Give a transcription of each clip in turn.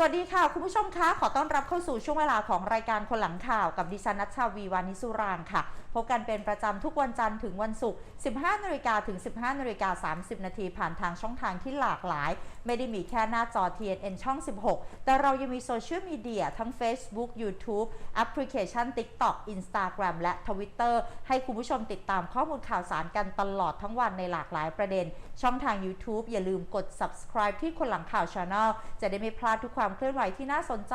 สวัสดีค่ะ คุณผู้ชมคะขอต้อนรับเข้าสู่ช่วงเวลาของรายการคนหลังข่าวกับดิฉันนัชชาวีวานิสุรางค์ค่ะ พบกันเป็นประจำทุกวันจันทร์ถึงวันศุกร์ 15นาฬิกาถึง 15นาฬิกา30 นาทีผ่านทางช่องทางที่หลากหลาย ไม่ได้มีแค่หน้าจอ TNN ช่อง 16 แต่เรายังมีโซเชียลมีเดียทั้ง Facebook YouTube แอปพลิเคชัน TikTok Instagram และ Twitter ให้คุณผู้ชมติดตามข้อมูลข่าวสารกันตลอดทั้งวันในหลากหลายประเด็น ช่องทาง YouTube อย่าลืมกด subscribe ที่คนหลังข่าว Channel จะได้ไม่พลาดทุกความเคลื่อนไหวที่น่าสนใจ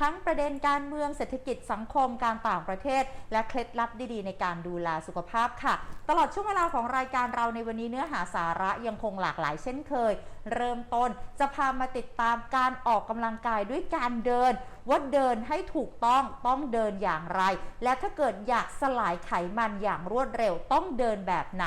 ทั้งประเด็นการเมืองเศรษฐกิจสังคมการต่างประเทศ และเคล็ดลับดีๆ ในการดูแลสุขภาพค่ะ ตลอดช่วงเวลาของรายการเราในวันนี้เนื้อหาสาระยังคงหลากหลายเช่นเคย เริ่มต้น จะพามาติดตามการออกกำลังกายด้วยการเดิน ว่าเดินให้ถูกต้องต้องเดินอย่างไร และถ้าเกิดอยากสลายไขมันอย่างรวดเร็วต้องเดินแบบไหน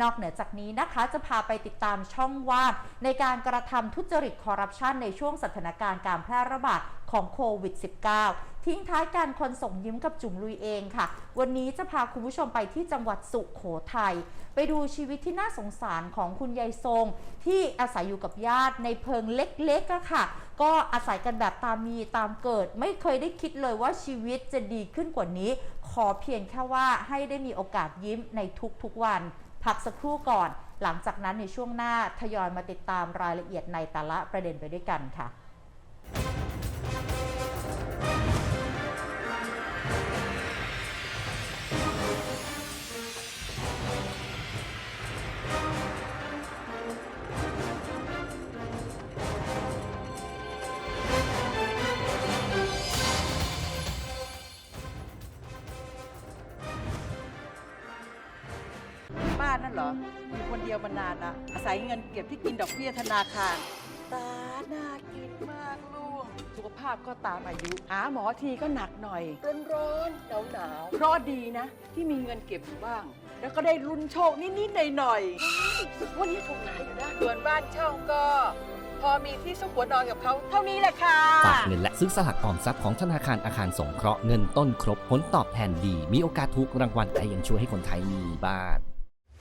นอกเหนือจากนี้นะคะ จะพาไปติดตามช่องว่างในการกระทำทุจริตคอร์รัปชันในช่วงสถานการณ์การแพร่ระบาดของโควิด -19 ทิ้งท้ายการคนส่งยิ้มกับจุ๋มลุยเองค่ะ วันนี้จะพาคุณผู้ชมไปที่จังหวัดสุขโขทัยไปดูชีวิตที่น่าสงสารของคุณยายทรงที่อาศัยอยู่กับญาติในเพิงเล็กๆอะค่ะ ก็อาศัยกันแบบตามมีตามเกิด ไม่เคยได้คิดเลยว่าชีวิตจะดีขึ้นกว่านี้ ขอเพียงแค่ว่าให้ได้มีโอกาสยิ้มในทุกๆวัน พักสักครู่ก่อน หลังจากนั้นในช่วงหน้าทยอยมาติดตามรายละเอียดในแต่ละประเด็นไปด้วยกันค่ะ เหรอ อยู่คนเดียวมานานละอาศัยเงินเก็บที่กินดอกเบี้ยธนาคาร ตาน่ากินมากลูก สุขภาพก็ตามอายุ หาหมอทีก็หนักหน่อย ร้อนร้อนหนาวหนาวเพราะดีนะ ที่มีเงินเก็บอยู่บ้าง แล้วก็ได้ลุ้นโชคนิดๆหน่อยๆวันนี้ถูกหลายอยู่นะส่วนบ้านเช่าก็ พอมีที่ซุกหัวนอนกับเขาเท่านี้แหละค่ะ ฝากเงินและซื้อสลากออมทรัพย์ของธนาคารอาคารสงเคราะห์เงินต้นครบผลตอบแทนดี มีโอกาสถูกรางวัลและยังช่วยให้คนไทยมีบ้าน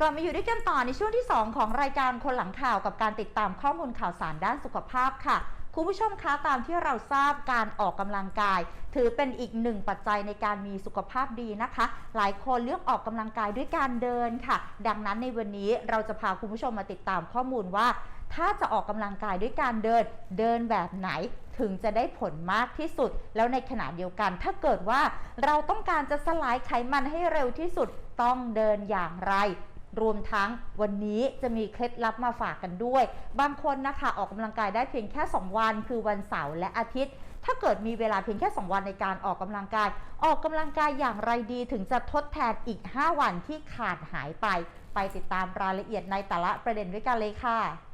กลับมาอยู่ด้วยกันต่อในช่วงที่ 2 ของรายการคนหลังข่าวกับการติดตามข้อมูลข่าวสารด้านสุขภาพค่ะ คุณผู้ชมคะตามที่เราทราบการออกกำลังกาย ถือเป็นอีกหนึ่งปัจจัยในการมีสุขภาพดีนะคะ หลายคนเลือกออกกำลังกายด้วยการเดินค่ะ ดังนั้นในวันนี้เราจะพาคุณผู้ชมมาติดตามข้อมูลว่า ถ้าจะออกกำลังกายด้วยการเดินเดินแบบไหนถึงจะได้ผลมากที่สุด แล้วในขณะเดียวกัน ถ้าเกิดว่าเราต้องการจะสลายไขมันให้เร็วที่สุดต้องเดินอย่างไร รวมทั้งวันนี้จะมีเคล็ดลับมาฝากกันด้วย บางคนนะคะออกกำลังกายได้เพียงแค่ 2 วัน คือวันเสาร์และอาทิตย์ ถ้าเกิดมีเวลาเพียงแค่ 2 วันในการออกกำลังกาย ออกกำลังกายอย่างไรดีถึงจะทดแทนอีก 5 วันที่ขาดหายไป ไปติดตามรายละเอียดในแต่ละประเด็นด้วยกันเลยค่ะ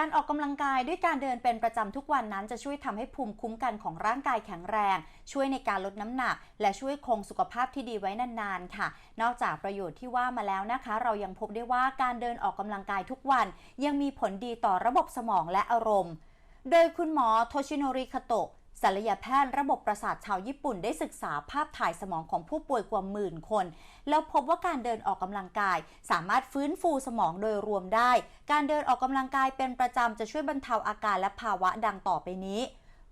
การออกกำลังกายด้วยการเดินเป็นประจำทุกวันนั้นจะช่วยทำให้ภูมิคุ้มกันของร่างกายแข็งแรง ช่วยในการลดน้ำหนัก และช่วยคงสุขภาพที่ดีไว้นานๆ ค่ะ นอกจากประโยชน์ที่ว่ามาแล้วนะคะ เรายังพบได้ว่าการเดินออกกำลังกายทุกวัน ยังมีผลดีต่อระบบสมองและอารมณ์ โดยคุณหมอโทชิโนริคาโตะ ศัลยแพทย์ระบบประสาทชาวญี่ปุ่นได้ศึกษาภาพถ่ายสมองของผู้ป่วยกว่าหมื่นคน แล้วพบว่าการเดินออกกำลังกาย สามารถฟื้นฟูสมองโดยรวมได้ การเดินออกกำลังกายเป็นประจำจะช่วยบรรเทาอาการและภาวะดังต่อไปนี้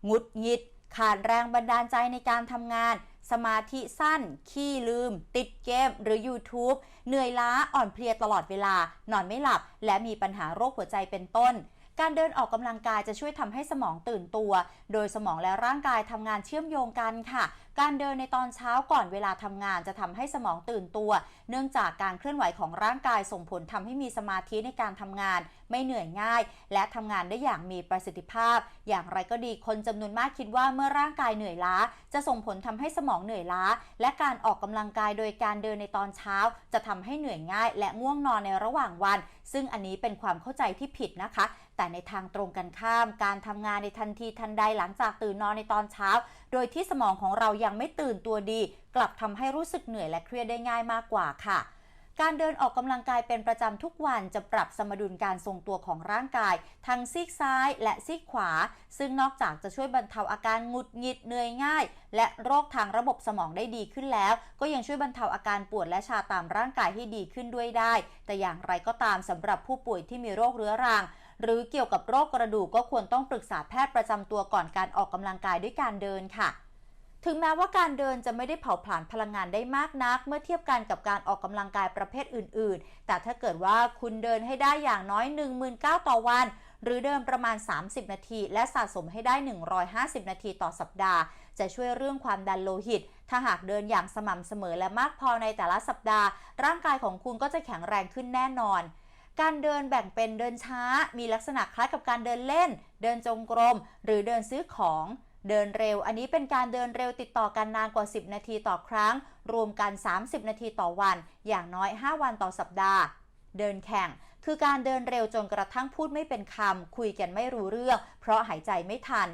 งุดงิด ขาดแรงบันดาลใจในการทำงาน สมาธิสั้น ขี้ลืม ติดเกม หรือ YouTube เหนื่อยล้าอ่อนเพลียตลอดเวลา นอนไม่หลับ และมีปัญหาโรคหัวใจเป็นต้น การเดินออกกำลังกายจะช่วยทำให้สมองตื่นตัว โดยสมองและร่างกายทำงานเชื่อมโยงกันค่ะ การเดินในตอนเช้าก่อนเวลาทำงานจะทำให้สมองตื่นตัว เนื่องจากการเคลื่อนไหวของร่างกายส่งผลทำให้มีสมาธิในการทำงาน ไม่เหนื่อยง่าย และทำงานได้อย่างมีประสิทธิภาพ อย่างไรก็ดีคนจำนวนมากคิดว่าเมื่อร่างกายเหนื่อยล้า จะส่งผลทำให้สมองเหนื่อยล้า และการออกกำลังกายโดยการเดินในตอนเช้า จะทำให้เหนื่อยง่าย และง่วงนอนในระหว่างวัน ซึ่งอันนี้เป็นความเข้าใจที่ผิดนะคะ แต่ในทางตรงกันข้าม การทำงานในทันทีทันใดหลังจากตื่นนอนในตอนเช้า โดยที่สมองของเรายังไม่ตื่นตัวดี กลับทำให้รู้สึกเหนื่อยและเครียดได้ง่ายมากกว่าค่ะการเดินออกกำลังกายเป็นประจำทุกวันจะปรับสมดุลการทรงตัวของร่างกาย ทั้งซีกซ้ายและซีกขวา ซึ่งนอกจากจะช่วยบรรเทาอาการหงุดหงิดเหนื่อยง่าย และโรคทางระบบสมองได้ดีขึ้นแล้ว ก็ยังช่วยบรรเทาอาการปวดและชาตามร่างกายให้ดีขึ้นด้วยได้ แต่อย่างไรก็ตามสำหรับผู้ป่วยที่มีโรคเรื้อรัง หรือเกี่ยวกับโรคกระดูกก็ควรต้องปรึกษาแพทย์ประจำตัวก่อนการออกกำลังกายด้วยการเดินค่ะ ถึงแม้ว่าการเดินจะไม่ได้เผาผลาญพลังงานได้มากนัก เมื่อเทียบกันกับการออกกำลังกายประเภทอื่น ๆ แต่ถ้าเกิดว่าคุณเดินให้ได้อย่างน้อย19,000ต่อวันหรือเดินประมาณ 30 นาที และสะสมให้ได้ 150 นาทีต่อสัปดาห์ จะช่วยเรื่องความดันโลหิต ถ้าหากเดินอย่างสม่ำเสมอและมากพอในแต่ละสัปดาห์ ร่างกายของคุณก็จะแข็งแรงขึ้นแน่นอน การเดินแบ่งเป็นเดินช้า มีลักษณะคล้ายกับการเดินเล่น เดินจงกรม หรือเดินซื้อของ เดินเร็ว อันนี้เป็นการเดินเร็วติดต่อกันนานกว่า 10 นาทีต่อครั้ง รวมกัน 30 นาทีต่อวัน อย่างน้อย 5 วันต่อสัปดาห์ เดินแข่ง คือการเดินเร็วจนกระทั่งพูดไม่เป็นคำ คุยกันไม่รู้เรื่อง เพราะหายใจไม่ทัน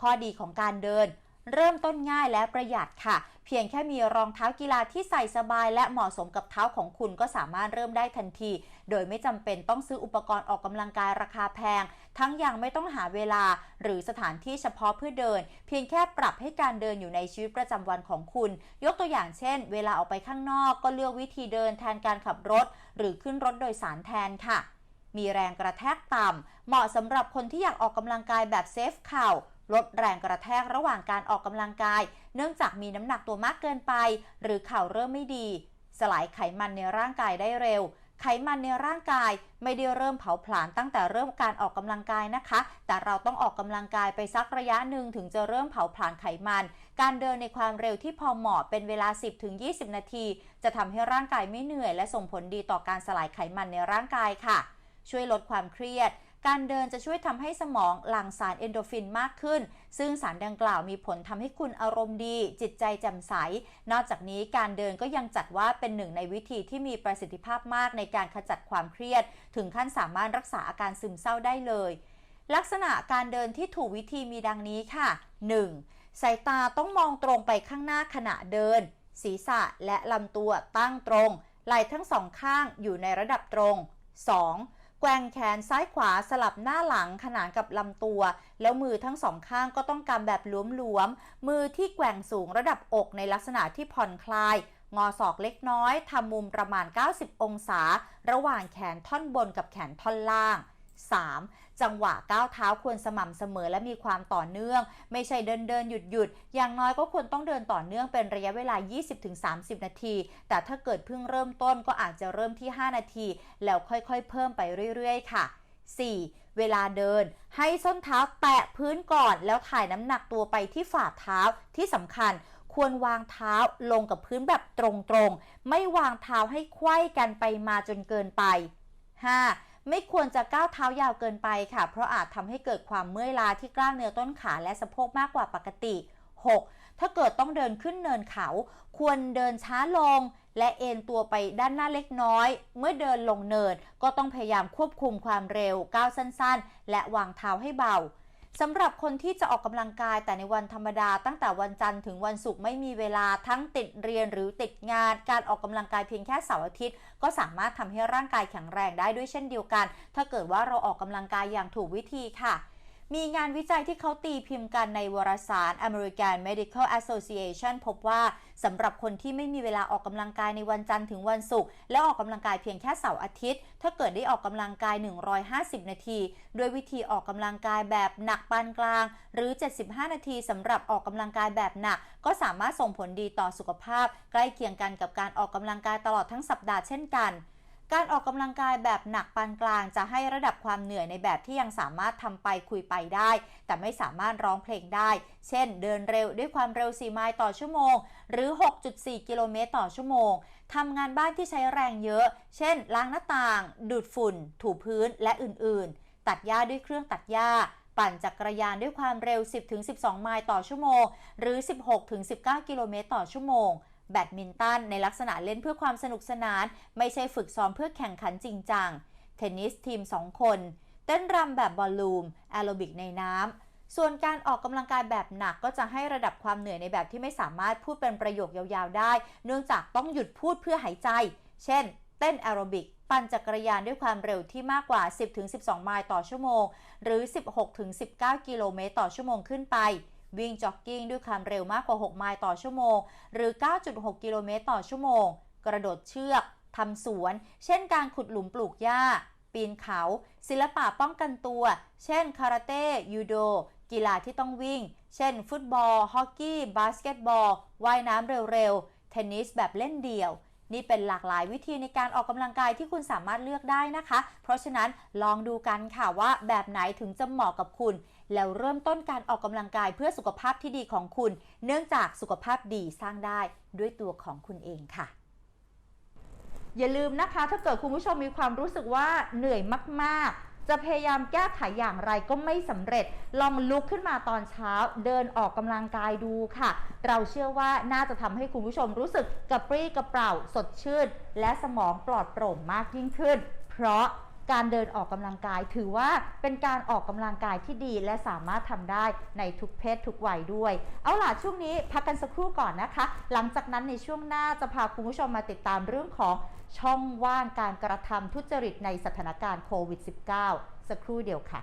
ข้อดีของการเดินเริ่มต้นง่ายและประหยัดค่ะ เพียงแค่มีรองเท้ากีฬาที่ใส่สบายและเหมาะสมกับเท้าของคุณก็สามารถเริ่มได้ทันที โดยไม่จำเป็นต้องซื้ออุปกรณ์ออกกำลังกายราคาแพง ทั้งยังไม่ต้องหาเวลาหรือสถานที่เฉพาะเพื่อเดิน เพียงแค่ปรับให้การเดินอยู่ในชีวิตประจำวันของคุณ ยกตัวอย่างเช่น เวลาออกไปข้างนอกก็เลือกวิธีเดินแทนการขับรถ หรือขึ้นรถโดยสารแทนค่ะ มีแรงกระแทกต่ำเหมาะสำหรับคนที่อยากออกกำลังกายแบบเซฟเข่าลดแรงกระแทกระหว่างการออกกำลังกาย เนื่องจากมีน้ำหนักตัวมากเกินไป หรือเข่าเริ่มไม่ดี สลายไขมันในร่างกายได้เร็ว ไขมันในร่างกายไม่ได้เริ่มเผาผลาญตั้งแต่เริ่มการออกกำลังกายนะคะ แต่เราต้องออกกำลังกายไปสักระยะหนึ่งถึงจะเริ่มเผาผลาญไขมัน การเดินในความเร็วที่พอเหมาะเป็นเวลา 10-20 นาที จะทำให้ร่างกายไม่เหนื่อย และส่งผลดีต่อการสลายไขมันในร่างกายค่ะ ช่วยลดความเครียด การเดินจะช่วยทำให้สมองหลั่งสารเอนโดรฟินมากขึ้น ซึ่งสารดังกล่าวมีผลทำให้คุณอารมณ์ดี จิตใจแจ่มใส นอกจากนี้การเดินก็ยังจัดว่าเป็นหนึ่งในวิธีที่มีประสิทธิภาพมากในการขจัดความเครียด ถึงขั้นสามารถรักษาอาการซึมเศร้าได้เลย ลักษณะการเดินที่ถูกวิธีมีดังนี้ค่ะ 1. สายตาต้องมองตรงไปข้างหน้าขณะเดิน ศีรษะและลำตัวตั้งตรงไหล่ทั้งสองข้างอยู่ในระดับตรง 2. แกว่งแขนซ้ายขวาสลับหน้าหลังขนานกับลำตัว แล้วมือทั้งสองข้างก็ต้องกำแบบหลวมๆ มือที่แกว่งสูงระดับอกในลักษณะที่ผ่อนคลาย งอศอกเล็กน้อยทำมุมประมาณ 90 องศา ระหว่างแขนท่อนบนกับแขนท่อนล่าง 3. จังหวะก้าวเท้าควรสม่ำเสมอและมีความต่อเนื่อง ไม่ใช่เดินเดินหยุดหยุดอย่างน้อยก็ควรต้องเดินต่อเนื่องเป็นระยะเวลา 20-30 นาที แต่ถ้าเกิดเพิ่งเริ่มต้นก็อาจจะเริ่มที่ 5 นาที แล้วค่อยๆ เพิ่มไปเรื่อยๆ ค่ะ 4. เวลาเดิน ให้ส้นเท้าแตะพื้นก่อน แล้วถ่ายน้ำหนักตัวไปที่ฝ่าเท้าที่สำคัญควรวางเท้าลงกับพื้นแบบตรงๆ ไม่วางเท้าให้ไขว้กันไปมาจนเกินไป 5. ไม่ควรจะก้าวเท้ายาวเกินไปค่ะ เพราะอาจทำให้เกิดความเมื่อยล้าที่กล้ามเนื้อต้นขาและสะโพกมากกว่าปกติ 6. ถ้าเกิดต้องเดินขึ้นเนินเขา ควรเดินช้าลง และเอนตัวไปด้านหน้าเล็กน้อย เมื่อเดินลงเนินก็ต้องพยายามควบคุมความเร็วก้าวสั้นๆ และวางเท้าให้เบา สำหรับคนที่จะออกกำลังกายแต่ในวันธรรมดาตั้งแต่วันจันทร์ถึงวันศุกร์ไม่มีเวลาทั้งติดเรียนหรือติดงาน การออกกำลังกายเพียงแค่เสาร์อาทิตย์ ก็สามารถทำให้ร่างกายแข็งแรงได้ด้วยเช่นเดียวกัน ถ้าเกิดว่าเราออกกำลังกายอย่างถูกวิธีค่ะ มีงานวิจัยที่เขาตีพิมพ์กันในวารสาร American Medical Association พบว่าสำหรับคนที่ไม่มีเวลาออกกำลังกายในวันจันทร์ถึงวันศุกร์และออกกำลังกายเพียงแค่เสาร์อาทิตย์ ถ้าเกิดได้ออกกำลังกาย 150 นาที ด้วยวิธีออกกำลังกายแบบหนักปานกลาง หรือ 75 นาทีสำหรับออกกำลังกายแบบหนัก ก็สามารถส่งผลดีต่อสุขภาพ ใกล้เคียงกันกับการออกกำลังกายตลอดทั้งสัปดาห์เช่นกัน การออกกำลังกายแบบหนักปานกลางจะให้ระดับความเหนื่อยในแบบที่ยังสามารถทำไปคุยไปได้ แต่ไม่สามารถร้องเพลงได้ เช่น เดินเร็วด้วยความเร็ว 4 ไมล์ต่อชั่วโมง หรือ 6.4 กิโลเมตรต่อชั่วโมงทำงานบ้านที่ใช้แรงเยอะ เช่น ล้างหน้าต่าง ดูดฝุ่น ถูพื้นและอื่นๆ ตัดหญ้าด้วยเครื่องตัดหญ้าปั่นจักรยานด้วยความเร็ว 10-12 ไมล์ต่อชั่วโมง หรือ 16-19 กิโลเมตรต่อชั่วโมง แบดมินตันในลักษณะเล่นเพื่อความสนุกสนาน ไม่ใช่ฝึกซ้อมเพื่อแข่งขันจริงจัง เทนนิสทีม 2 คน เต้นรำแบบบอลลูมแอโรบิกในน้ำ ส่วนการออกกำลังกายแบบหนักก็จะให้ระดับความเหนื่อยในแบบที่ไม่สามารถพูดเป็นประโยคยาวๆได้ เนื่องจากต้องหยุดพูดเพื่อหายใจ เช่น เต้นแอโรบิกปั่นจักรยานด้วยความเร็วที่มากกว่า 10-12 ไมล์ต่อชั่วโมง หรือ 16-19 กิโลเมตรต่อชั่วโมงขึ้นไป วิ่งจ็อกกิ้งด้วยความเร็วมากกว่า 6 ไมล์ต่อชั่วโมง หรือ 9.6 กิโลเมตรต่อชั่วโมง กระโดดเชือกทำสวน เช่นการขุดหลุมปลูกหญ้า ปีนเขา ศิลปะป้องกันตัว เช่น คาราเต้ ยูโด กีฬาที่ต้องวิ่ง เช่น ฟุตบอล ฮอกกี้ บาสเกตบอล ว่ายน้ำเร็วๆ เทนนิสแบบเล่นเดี่ยว นี่เป็นหลากหลายวิธีในการออกกำลังกายที่คุณสามารถเลือกได้นะคะ เพราะฉะนั้นลองดูกันค่ะว่าแบบไหนถึงจะเหมาะกับคุณ แล้วเริ่มต้นการออกกำลังกายเพื่อสุขภาพที่ดีของคุณ เนื่องจากสุขภาพดีสร้างได้ด้วยตัวของคุณเองค่ะอย่าลืมนะคะถ้าเกิดคุณผู้ชมมีความรู้สึกว่าเหนื่อยมากๆ จะพยายามแก้ไขอย่างไรก็ไม่สำเร็จ ลองลุกขึ้นมาตอนเช้า เดินออกกำลังกายดูค่ะ เราเชื่อว่าน่าจะทำให้คุณผู้ชมรู้สึกกระปรี้กระเปร่าสดชื่น และสมองปลอดโปร่งมากยิ่งขึ้น เพราะ การเดินออกกำลังกาย ถือว่าเป็นการออกกำลังกายที่ดี และสามารถทำได้ในทุกเพศทุกวัยด้วย เอาล่ะช่วงนี้พักกันสักครู่ก่อนนะคะ หลังจากนั้นในช่วงหน้าจะพาคุณผู้ชมมาติดตามเรื่องของช่องว่างการกระทำทุจริตในสถานการณ์โควิด -19 สักครู่เดียวค่ะ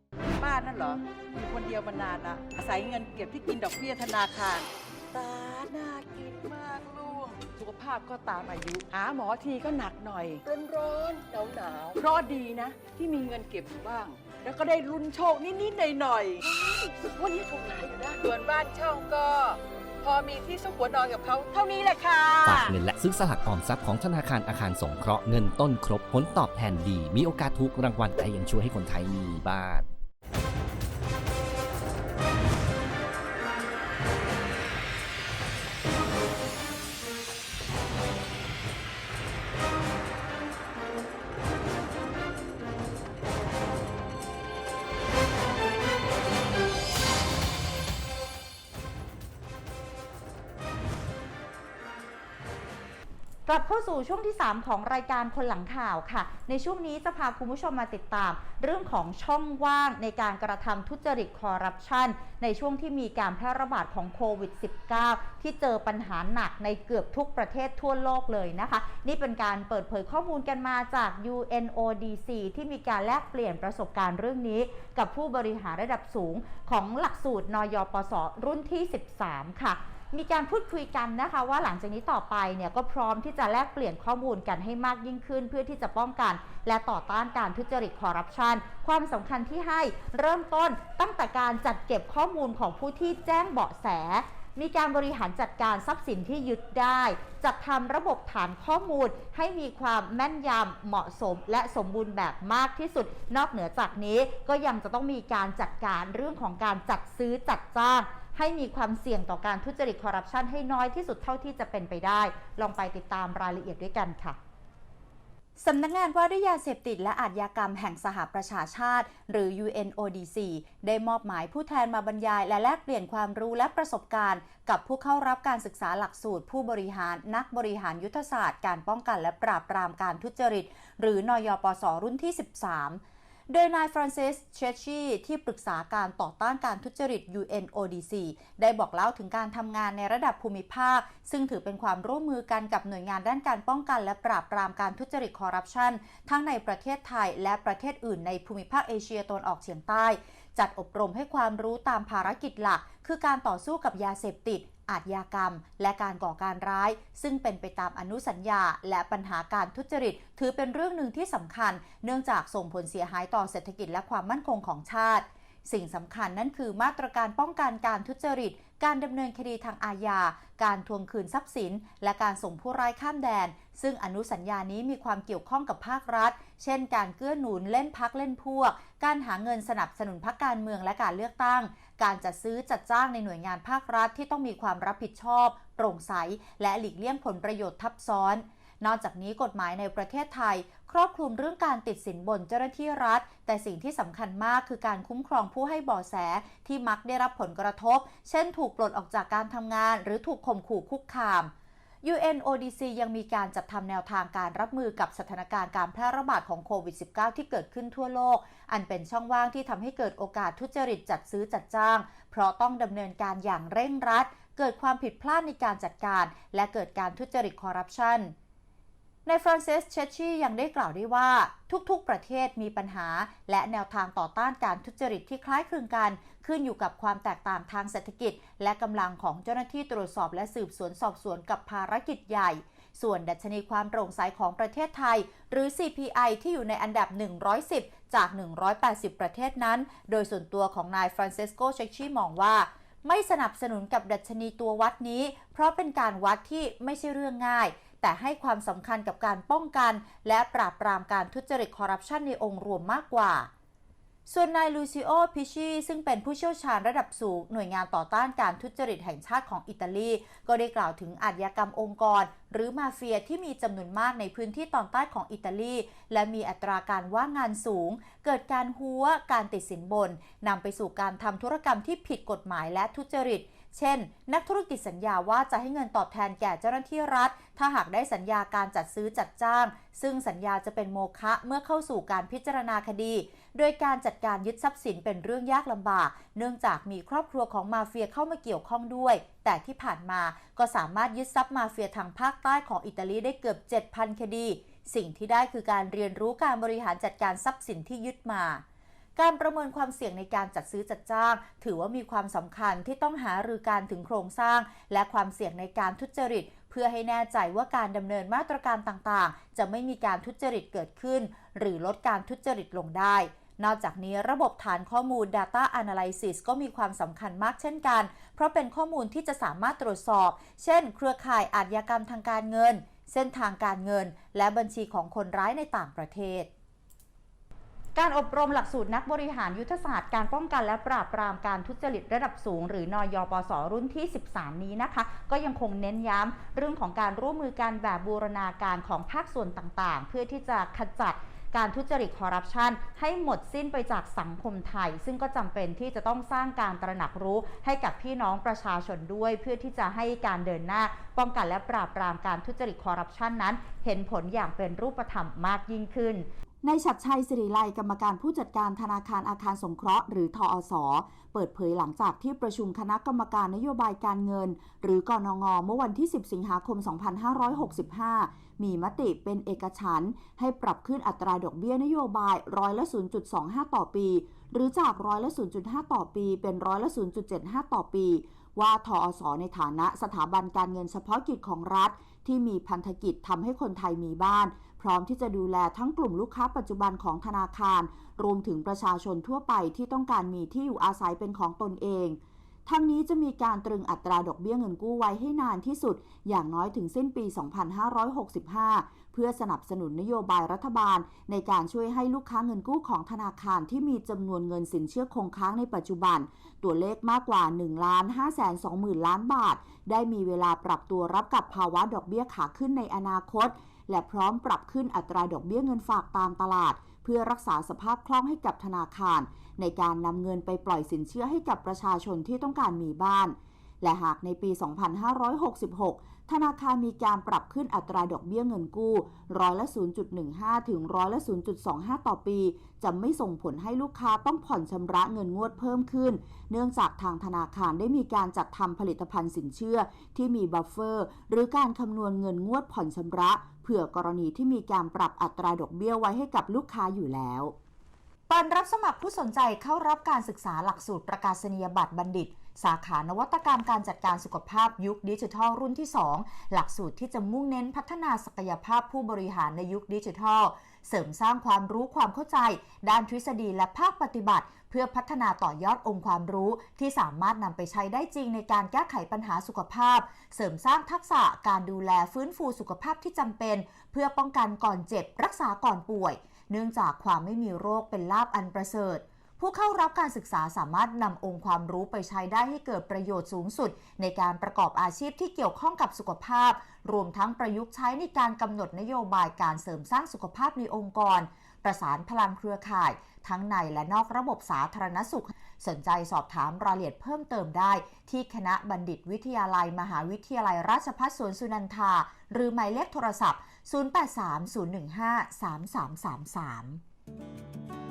เหรออยู่คนเดียวมานานละอาศัยเงินเก็บที่กินดอกเบี้ยธนาคาร ตาน่ากินมากลูก สุขภาพก็ตามอายุ หาหมอทีก็หนักหน่อย ร้อนร้อนหนาวหนาวๆเพราะดีนะ ที่มีเงินเก็บอยู่บ้าง แล้วก็ได้ลุ้นโชคนิดๆหน่อยๆวันนี้ถูกหลายอยู่นะส่วนบ้านเช่าก็ พอมีที่ซุกหัวนอนกับเขาเท่านี้แหละค่ะ ฝากเงินและซื้อสลากออมทรัพย์ของธนาคารอาคารสงเคราะห์เงินต้นครบ ผลตอบแทนดี มีโอกาสถูกรางวัลแต่ยังช่วยให้คนไทยมีบ้าน กลับเข้าสู่ช่วงที่ 3 ของรายการคนหลังข่าวค่ะ ในช่วงนี้จะพาคุณผู้ชมมาติดตาม เรื่องของช่องว่างในการกระทำทุจริตคอร์รัปชันในช่วงที่มีการแพร่ระบาดของโควิด -19 ที่เจอปัญหาหนักในเกือบทุกประเทศทั่วโลกเลยนะคะ นี่เป็นการเปิดเผยข้อมูลกันมาจาก UNODC ที่มีการแลกเปลี่ยนประสบการณ์เรื่องนี้ กับผู้บริหารระดับสูงของหลักสูตรนยปสรุ่นที่ 13 ค่ะ มีการพูดคุยกันนะคะว่าหลังจากนี้ต่อไปเนี่ยก็พร้อมที่จะแลกเปลี่ยนข้อมูลกันให้มากยิ่งขึ้น เพื่อที่จะป้องกัน และต่อต้านการทุจริตคอร์รัปชันความสำคัญที่ให้เริ่มต้นตั้งแต่การจัดเก็บข้อมูลของผู้ที่แจ้งเบาะแสมีการบริหารจัดการทรัพย์สินที่ยึดได้ จัดทำระบบฐานข้อมูลให้มีความแม่นยำเหมาะสม และสมบูรณ์แบบมากที่สุด นอกเหนือจากนี้ก็ยังจะต้องมีการจัดการเรื่องของการจัดซื้อจัดจ้าง ให้มีความเสี่ยงต่อการทุจริตคอร์รัปชันให้น้อยที่สุดเท่าที่จะเป็นไปได้ ลองไปติดตามรายละเอียดด้วยกันค่ะสำนักงานว่าด้วยยาเสพติดและอาชญากรรมแห่งสหประชาชาติ หรือ UNODC ได้มอบหมายผู้แทนมาบรรยายและแลกเปลี่ยนความรู้และประสบการณ์ กับผู้เข้ารับการศึกษาหลักสูตร ผู้บริหารนักบริหารยุทธศาสตร์ การป้องกันและปราบปรามการทุจริต หรือนยปสรุ่นที่ 13 โดยนายฟรานซิสเชชชีที่ปรึกษาการต่อต้านการทุจริต UNODC ได้บอกเล่าถึงการทำงานในระดับภูมิภาค ซึ่งถือเป็นความร่วมมือกันกับหน่วยงานด้านการป้องกันและปราบปรามการทุจริตคอร์รัปชันทั้งในประเทศไทยและประเทศอื่นในภูมิภาคเอเชียตะวันออกเฉียงใต้ จัดอบรมให้ความรู้ตามภารกิจหลัก คือการต่อสู้กับยาเสพติด อาชญากรรม และการก่อการร้าย ซึ่งเป็นไปตามอนุสัญญา และปัญหาการทุจริต ถือเป็นเรื่องหนึ่งที่สำคัญ เนื่องจากส่งผลเสียหายต่อเศรษฐกิจและความมั่นคงของชาติ สิ่งสำคัญนั่นคือมาตรการป้องกันการทุจริต การดำเนินคดีทางอาญา การทวงคืนทรัพย์สิน และการส่งผู้ร้ายข้ามแดน ซึ่งอนุสัญญานี้มีความเกี่ยวข้องกับภาครัฐ เช่น การเกื้อหนุนเล่นพักเล่นพวก การหาเงินสนับสนุนพรรคการเมืองและการเลือกตั้ง การจัดซื้อจัดจ้างในหน่วยงานภาครัฐที่ต้องมีความรับผิดชอบ โปร่งใส และหลีกเลี่ยงผลประโยชน์ทับซ้อน นอกจากนี้กฎหมายในประเทศไทย ครอบคลุมเรื่องการติดสินบนเจ้าหน้าที่รัฐ แต่สิ่งที่สำคัญมากคือการคุ้มครองผู้ให้บาะแสที่มักได้รับผลกระทบ เช่น ถูกปลดออกจากการทำงาน หรือถูกข่มขู่คุกคาม UNODC ยังมีการจัดทำแนวทางการรับมือกับสถานการณ์การแพร่ระบาดของโควิด -19 ที่เกิดขึ้นทั่วโลก อันเป็นช่องว่างที่ทำให้เกิดโอกาสทุจริตจัดซื้อจัดจ้าง เพราะต้องดำเนินการอย่างเร่งรัด เกิดความผิดพลาดในการจัดการ และเกิดการทุจริตคอร์รัปชัน ในฟรานซิสเชชชียังได้กล่าวด้วยว่า ทุกๆ ประเทศมีปัญหา และแนวทางต่อต้านการทุจริตที่คล้ายคลึงกัน ขึ้นอยู่กับความแตกต่างทางเศรษฐกิจ และกำลังของเจ้าหน้าที่ตรวจสอบและสืบสวนสอบสวนกับภารกิจใหญ่ ส่วนดัชนีความโปร่งใสของประเทศไทย หรือ CPI ที่อยู่ในอันดับ 110 จาก 180 ประเทศนั้น โดยส่วนตัวของนายฟรานซิสโกเชชชีมองว่าไม่สนับสนุนกับดัชนีตัววัดนี้ เพราะเป็นการวัดที่ไม่ใช่เรื่องง่าย แต่ให้ความสำคัญกับการป้องกัน และปราบปรามการทุจริตคอร์รัปชันในองค์รวมมากกว่าส่วนนายลูซิโอ พิชีซึ่งเป็นผู้เชี่ยวชาญระดับสูง หน่วยงานต่อต้านการทุจริตแห่งชาติของอิตาลี ก็ได้กล่าวถึงอาชญากรรมองค์กร หรือมาเฟียที่มีจำนวนมากในพื้นที่ตอนใต้ของอิตาลี และมีอัตราการว่างงานสูง เกิดการหัว การติดสินบนนำไปสู่การทำธุรกรรมที่ผิดกฎหมายและทุจริต เช่น นักธุรกิจสัญญาว่าจะให้เงินตอบแทนแก่เจ้าหน้าที่รัฐ ถ้าหากได้สัญญาการจัดซื้อจัดจ้าง ซึ่งสัญญาจะเป็นโมฆะเมื่อเข้าสู่การพิจารณาคดี โดยการจัดการยึดทรัพย์สินเป็นเรื่องยากลำบาก เนื่องจากมีครอบครัวของมาเฟียเข้ามาเกี่ยวข้องด้วย แต่ที่ผ่านมาก็สามารถยึดทรัพย์มาเฟียทางภาคใต้ของอิตาลีได้เกือบ 7,000 คดี สิ่งที่ได้คือการเรียนรู้การบริหารจัดการทรัพย์สินที่ยึดมา การประเมินความเสี่ยงในการจัดซื้อจัดจ้าง ถือว่ามีความสำคัญที่ต้องหารือการถึงโครงสร้าง และความเสี่ยงในการทุจริต เพื่อให้แน่ใจว่าการดำเนินมาตรการต่างๆ จะไม่มีการทุจริตเกิดขึ้น หรือลดการทุจริตลงได้นอกจากนี้ระบบฐานข้อมูล Data Analysis ก็มีความสำคัญมากเช่นกัน เพราะเป็นข้อมูลที่จะสามารถตรวจสอบ เช่น เครือข่ายอาชญากรรมทางการเงิน เส้นทางการเงิน และบัญชีของคนร้ายในต่างประเทศ การอบรมหลักสูตรนักบริหารยุทธศาสตร์การป้องกันและปราบปรามการทุจริตระดับสูง หรือนอยปสรุ่นที่ 13 นี้นะคะ ก็ยังคงเน้นย้ำเรื่องของการร่วมมือกันแบบบูรณาการของภาคส่วนต่างๆ เพื่อที่จะขจัดการทุจริตคอร์รัปชันให้หมดสิ้นไปจากสังคมไทย ซึ่งก็จำเป็นที่จะต้องสร้างการตระหนักรู้ให้กับพี่น้องประชาชนด้วย เพื่อที่จะให้การเดินหน้า ป้องกันและปราบปรามการทุจริตคอร์รัปชันนั้น เห็นผลอย่างเป็นรูปธรรมมากยิ่งขึ้น ในชัดชัยสิริไลกรรมการผู้จัดการธนาคารอาคารสงเคราะห์หรือทอส เปิดเผยหลังจากที่ประชุมคณะกรรมการนโยบายการเงิน หรือกนงเมื่อวันที่ 10 สิงหาคม 2565 มีมติเป็นเอกฉันท์ให้ปรับขึ้นอัตราดอกเบี้ยนโยบายร้อยละ 0.25 ต่อปี หรือจากร้อยละ 0.5 ต่อปี เป็นร้อยละ 0.75 ต่อปี ว่าทอส ในฐานะสถาบันการเงินเฉพาะกิจของรัฐ ที่มีพันธกิจทำให้คนไทยมีบ้าน พร้อมที่จะดูแลทั้งกลุ่มลูกค้าปัจจุบันของธนาคาร รวมถึงประชาชนทั่วไปที่ต้องการมีที่อยู่อาศัยเป็นของตนเองทั้งนี้จะมีการตรึงอัตราดอกเบี้ยเงินกู้ไว้ให้นานที่สุด อย่างน้อยถึงสิ้นปี 2565 เพื่อสนับสนุนนโยบายรัฐบาล ในการช่วยให้ลูกค้าเงินกู้ของธนาคารที่มีจำนวนเงินสินเชื่อคงค้างในปัจจุบัน ตัวเลขมากกว่า1ล้าน5แสน2หมื่นล้านบาท ได้มีเวลาปรับตัวรับกับภาวะดอกเบี้ยขาขึ้นในอนาคต และพร้อมปรับขึ้นอัตราดอกเบี้ยเงินฝากตามตลาด เพื่อรักษาสภาพคล่องให้กับธนาคาร ในการนำเงินไปปล่อยสินเชื่อให้กับประชาชนที่ต้องการมีบ้าน และหากในปี 2566 ธนาคารมีการปรับขึ้นอัตราดอกเบี้ยเงินกู้ ร้อยละ 0.15 ถึงร้อยละ 0.25 ต่อปี จะไม่ส่งผลให้ลูกค้าต้องผ่อนชำระเงินงวดเพิ่มขึ้น เนื่องจากทางธนาคารได้มีการจัดทำผลิตภัณฑ์สินเชื่อ ที่มีบัฟเฟอร์ หรือการคำนวณเงินงวดผ่อนชำระ เผื่อกรณีที่มีการปรับอัตราดอกเบี้ยไว้ให้กับลูกค้าอยู่แล้วเปิดรับสมัครผู้สนใจเข้ารับการศึกษาหลักสูตรประกาศนียบัตรบัณฑิต สาขานวัตกรรมการจัดการสุขภาพยุคดิจิทัลรุ่นที่ 2 หลักสูตรที่จะมุ่งเน้นพัฒนาศักยภาพผู้บริหารในยุคดิจิทัล เสริมสร้างความรู้ความเข้าใจ ด้านทฤษฎีและภาคปฏิบัติ เพื่อพัฒนาต่อยอดองค์ความรู้ ที่สามารถนำไปใช้ได้จริงในการแก้ไขปัญหาสุขภาพ เสริมสร้างทักษะการดูแลฟื้นฟูสุขภาพที่จำเป็น เพื่อป้องกันก่อนเจ็บ รักษาก่อนป่วย เนื่องจากความไม่มีโรคเป็นลาบอันประเสริฐ ผู้เข้ารับการศึกษาสามารถนำองค์ความรู้ไปใช้ได้ให้เกิดประโยชน์สูงสุด ในการประกอบอาชีพที่เกี่ยวข้องกับสุขภาพ รวมทั้งประยุกต์ใช้ในการกำหนดนโยบายการเสริมสร้างสุขภาพในองค์กร ประสานพลังเครือข่าย ทั้งในและนอกระบบสาธารณสุข สนใจสอบถามรายละเอียดเพิ่มเติมได้ ที่คณะบัณฑิตวิทยาลัย มหาวิทยาลัยราชภัฏสวนสุนันทา หรือหมายเลขโทรศัพท์ 0830153333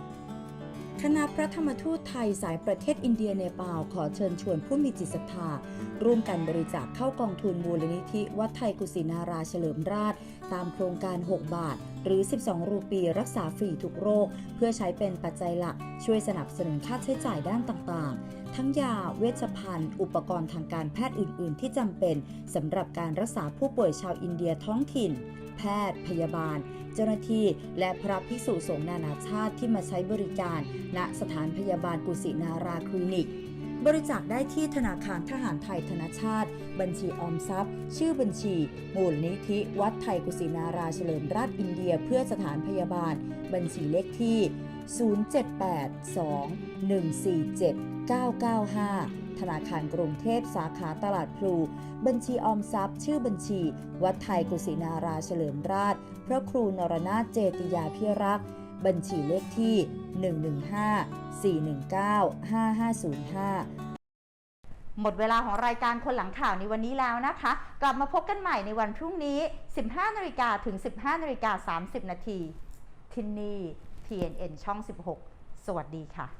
คณะพระธรรมทูตไทยสายประเทศอินเดียเนปาลขอเชิญชวนผู้มีจิตศรัทธา ร่วมกันบริจาคเข้ากองทุนมูลนิธิวัดไทยกุศินาราเฉลิมราช ตามโครงการ 6 บาท หรือ 12 รูปีรักษาฟรีทุกโรค เพื่อใช้เป็นปัจจัยหลักช่วยสนับสนุนค่าใช้จ่ายด้านต่างๆ ทั้งยาเวชภัณฑ์ อุปกรณ์ทางการแพทย์อื่น ๆ ที่จำเป็นสำหรับการรักษาผู้ป่วยชาวอินเดียท้องถิ่น แพทย์ พยาบาล เจ้าหน้าที่ และพระภิกษุสงฆ์นานาชาติที่มาใช้บริการ ณสถานพยาบาลกุสินาราคลินิกบริจาคได้ที่ธนาคารทหารไทยธนชาติ บัญชีออมทรัพย์ ชื่อบัญชี มูลนิธิ วัดไทยกุสินาราเฉลิมราชอินเดียเพื่อสถานพยาบาล บัญชีเลขที่ 0782147 995 ธนาคารกรุงเทพสาขาตลาดพลู บัญชีออมทรัพย์ ชื่อบัญชี วัดไทยกุสินาราเฉลิมราช พระครูนรนาถเจติยาพิรักษ์บัญชีเลขที่ 115-419-5505หมดเวลาของรายการคนหลังข่าวในวันนี้แล้วนะคะ กลับมาพบกันใหม่ในวันพรุ่งนี้ 15นาฬิกาถึง 15นาฬิกา30 นาที ที่นี่ TNN ช่อง 16 สวัสดีค่ะ